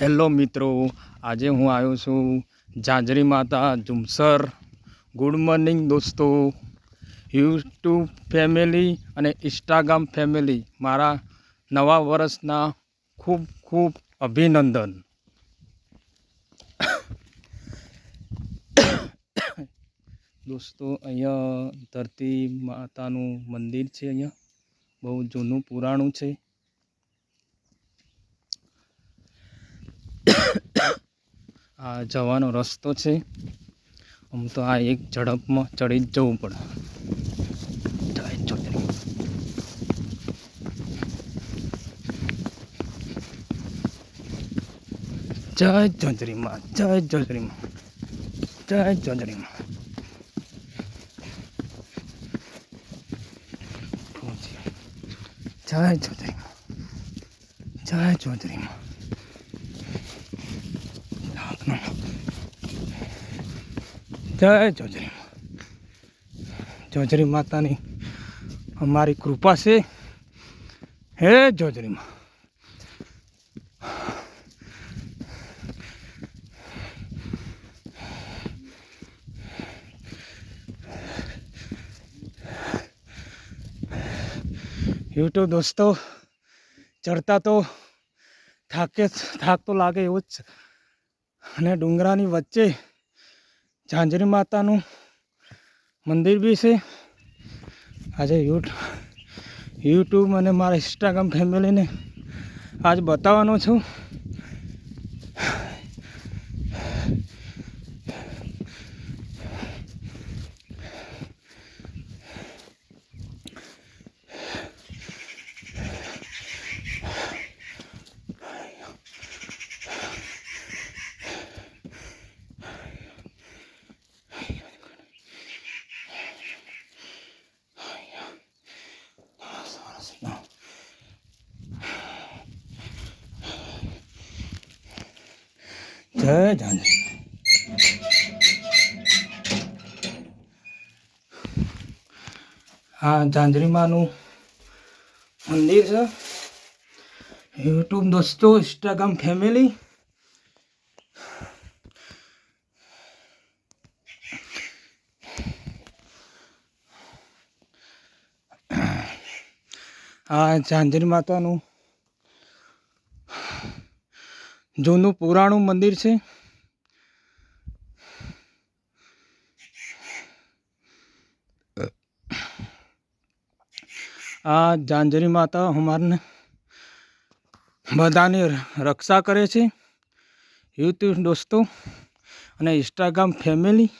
Hello મિત્રો, આજે હું આવ્યો છું જાજરી માતા ઝુમસર. ગુડ મોર્નિંગ દોસ્તો. યુટ્યુબ ફેમિલી અને ઇન્સ્ટાગ્રામ ફેમિલી મારા નવા વર્ષના ખૂબ ખૂબ અભિનંદન. દોસ્તો, અહીંયા ધરતી માતાનું મંદિર છે અહીંયા. બહુ જૂનું પુરાણું છે. આ જવાનો રસ્તો છે. આમ તો આ એક ઝડપમાં ચડી જ જવું પડે. જય ચોધરી જય ચોધરીમાં જય ચોધરીમાં જય ચોધરીમાં જય ચોધરીમાં જય જોજરી જોજરી માતાની અમારી કૃપા છે. હે જોજરીમાં યુટ્યુબ દોસ્તો, ચડતા તો થાકે થાક તો લાગે એવું જ અને ડુંગરાની વચ્ચે ઝાંઝરી માતાનું મંદિર બી છે. આજે યુટ્યુબ યુટ્યુબ અને મારા ઇન્સ્ટાગ્રામ ફેમિલીને આજ બતાવવાનો છું. જય ઝાંઝરી આ ઝાંઝરીમાનું મંદિર છે. યુટ્યુબ દોસ્તો ઇન્સ્ટાગ્રામ ફેમિલી. આ ઝાંઝરી માતાનું જૂનું પુરાણું મંદિર છે. આ જાંજરી માતા અમારને બધાની રક્ષા કરે છે. યુટ્યુબ દોસ્તો અને ઇન્સ્ટાગ્રામ ફેમિલી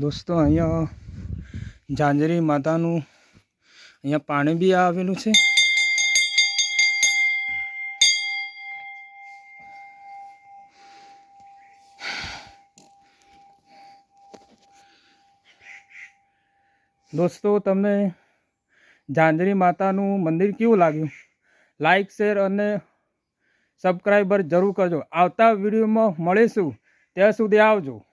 દોસ્તો, અહીંયા ઝાંઝરી માતાનું અહીંયા પાણી બી આવેલું છે. દોસ્તો, તમને ઝાંઝરી માતાનું મંદિર કેવું લાગ્યું? લાઈક શેર અને સબસ્ક્રાઈબર જરૂર કરજો. આવતા વિડીયોમાં મળીશું. ત્યાં સુધી આવજો.